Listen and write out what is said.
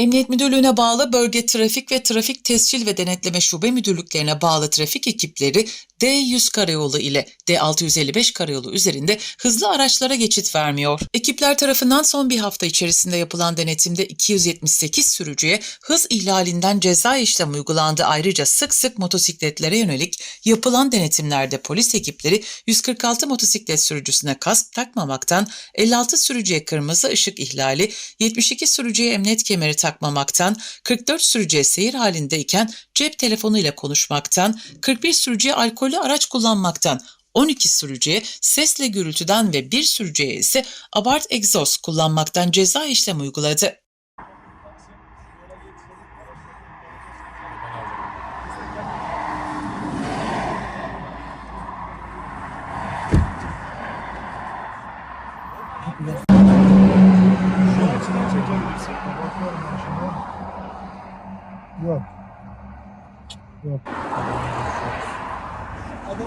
Emniyet Müdürlüğü'ne bağlı bölge trafik ve trafik tescil ve denetleme şube müdürlüklerine bağlı trafik ekipleri D100 karayolu ile D655 karayolu üzerinde hızlı araçlara geçit vermiyor. Ekipler tarafından son bir hafta içerisinde yapılan denetimde 278 sürücüye hız ihlalinden ceza işlem uygulandı. Ayrıca sık sık motosikletlere yönelik yapılan denetimlerde polis ekipleri 146 motosiklet sürücüsüne kask takmamaktan, 56 sürücüye kırmızı ışık ihlali, 72 sürücüye emniyet kemeri takmamaktan, 44 sürücüye seyir halindeyken cep telefonu ile konuşmaktan, 41 sürücüye alkollü araç kullanmaktan, 12 sürücüye sesle gürültüden ve bir sürücüye ise abart egzoz kullanmaktan ceza işlem uyguladı. Yok. Yok. هذا